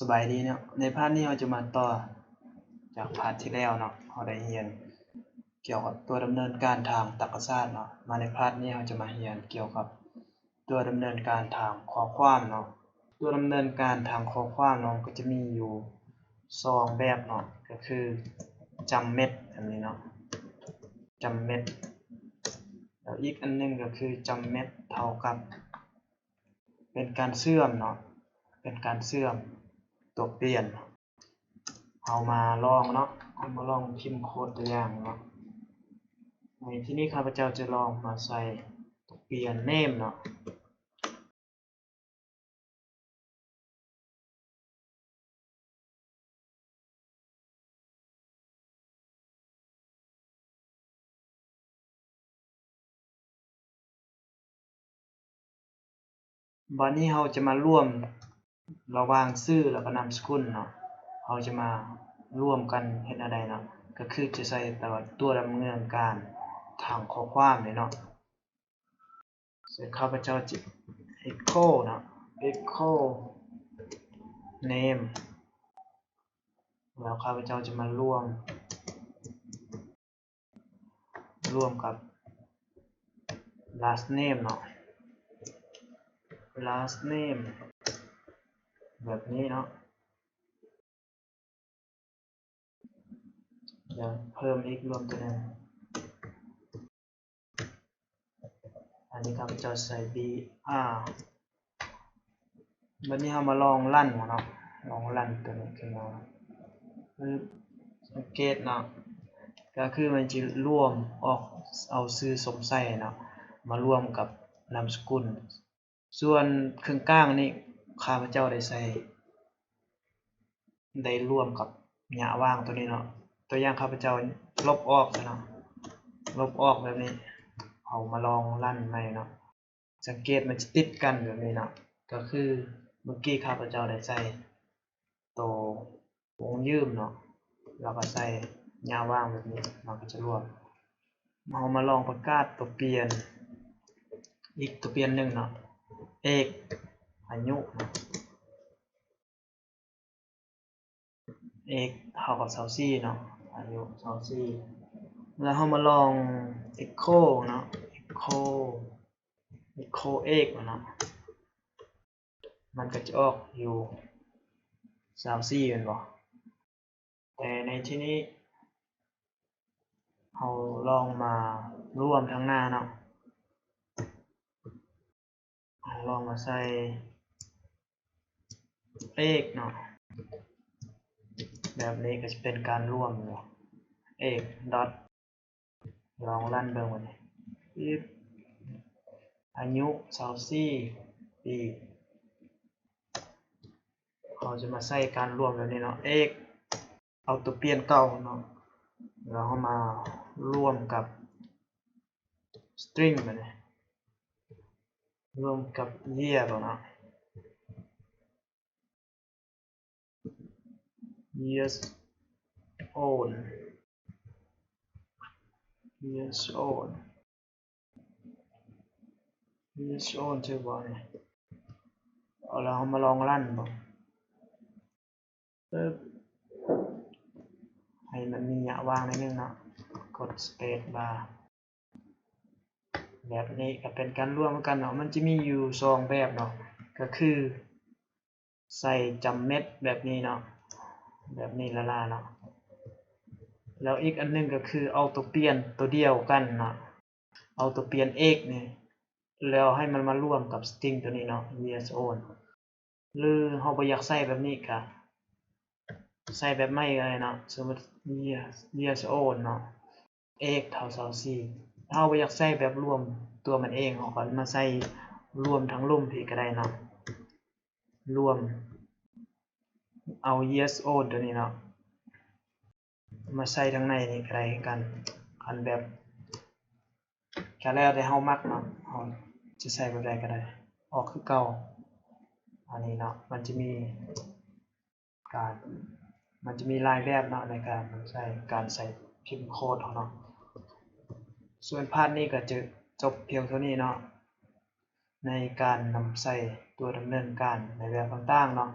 สบายดีเนาะในพาร์ทนี้เราจะมาต่อจากพาร์ทที่แล้วเนาะเราได้เรียน เกี่ยวกับตัวดำเนินการทางตรรกศาสตร์เนาะมาในพาร์ทนี้เราจะมาเรียนเกี่ยวกับ ตัวดำเนินการทางข้อความเนาะตัวดำเนินการทางข้อความเนาะก็จะมีอยู่สองแบบเนาะก็คือจำเม็ดอันนี้เนาะจำเม็ดแล้วอีกอันหนึงก็คือจำเม็ดเท่ากับ เป็นการเชื่อมเนาะเป็นการเชื่อม ตัวเปลี่ยนเอามาลองเนาะเอามาลองพิมพ์โค้ดตัวอย่างเนาะในที่นี้ข้าพเจ้าจะลองมาใส่ตัวเปลี่ยน name เนาะวันนี้เราจะมาร่วม ระหว่างชื่อแล้วก็นามสกุลเนาะ เราจะมาร่วมกันเฮ็ดอะไรเนาะก็คือจะใส่แต่ว่าตัวดำเนินการทางข้อความเลยเนาะเสร็จข้าพเจ้าจะ echo เนาะ echo name แล้วข้าพเจ้าจะมาร่วม ร่วมกับ last name เนาะ last name แบบนี้เนาะเดี๋ยวเพิ่มอีกรวมตัวหนึงอันนี้ครับจะใส่ br วันนี้เรามาลองลั่นเนาะลองลั่นตัวนี้ขึ้นมาปึ๊บสังเกตเนาะก็คือมันจะรวมออกเอาชื่อสงสัยเนาะมารวมกับนามสกุล ส่วนเครื่องกลางนี่ ข้าพเจ้าได้ใส่ได้ร่วมกับหญ้าว่างตัวนี้เนาะตัวอย่างข้าพเจ้าลบออกเนาะลบออกแบบนี้เอามาลองลั่นใหม่เนาะสังเกตมันจะติดกันแบบนี้เนาะก็คือเมื่อกี้ข้าพเจ้าได้ใส่ตัววงยืมเนาะแล้วก็ใส่หญ้าว่างแบบนี้มันก็จะรวมเอามาลองประกาศตัวเปลี่ยน อีกตัวเปลี่ยนหนึ่งเนาะเอก อายุเนาะเอกเท่ากับเซาซี่เนาะอายุเซาซี่แล้วเรามาลอง echo เนาะ echo echo เอกเนาะมันก็จะออกอยู่เซาซี่เป็นบ่แต่ในที่นี้เราลองมารวมทั้งหน้าเนาะลองมาใส่ เลขเนาะแบบนี้ก็จะเป็นการร่วมเนาะเอกดอทลองลั่นเบิ่งวันนี้ปึ๊บอายุสาวสี่ปีเราจะมาใส่การร่วมแบบนี้เนาะเอกเอาตัวเปลี่ยนเก่าเนาะแล้วเรามาร่วมกับ string แบบนี้รวมกับ year ก่อนนะ years old years old years old ชื่อว่าไงเอาเรามาลองลั่นบ่ปึ๊บให้มันมีอะว่างนิดนึงเนาะกด space bar แบบนี้ก็เป็นการร่วมกันเนาะมันจะมีอยู่สองแบบเนาะก็คือ ใส่จำเม็ดแบบนี้เนาะ แบบนี้ละลาเนาะแล้วอีกอันหนึงก็คือเอาตัวเปลี่ยนตัวเดียวกันเนาะเอาตัวเปลี่ยน x นี่แล้วให้มันมาร่วมกับ string ตัวนี้เนาะ yes old หรือเราบ่อยากใส่แบบนี้ก็ใส่แบบไม่ก็ได้เนาะสมมติ yes yes old เนาะ x เท่า24เราบ่อยากใส่แบบรวมตัวมันเองเราก็มาใส่รวมทั้งลุ่มพี่ก็ได้เนาะรวม เอา yes o ตัวนี้เนาะมาใส่ทั้งในนี่ก็ได้คือกันอันแบบก็แล้วแต่เฮามักเนาะเฮาจะใส่แบบใดก็ได้ ออกคือเก่าอันนี้เนาะมันจะมีการมันจะมีลายแบบเนาะในการใส่การใส่พิมพ์โค้ดของเนาะส่วนพาร์ทนี้ก็จะจบเพียงเท่านี้เนาะในการนำใส่ตัวดำเนินการในแบบต่างๆเนาะ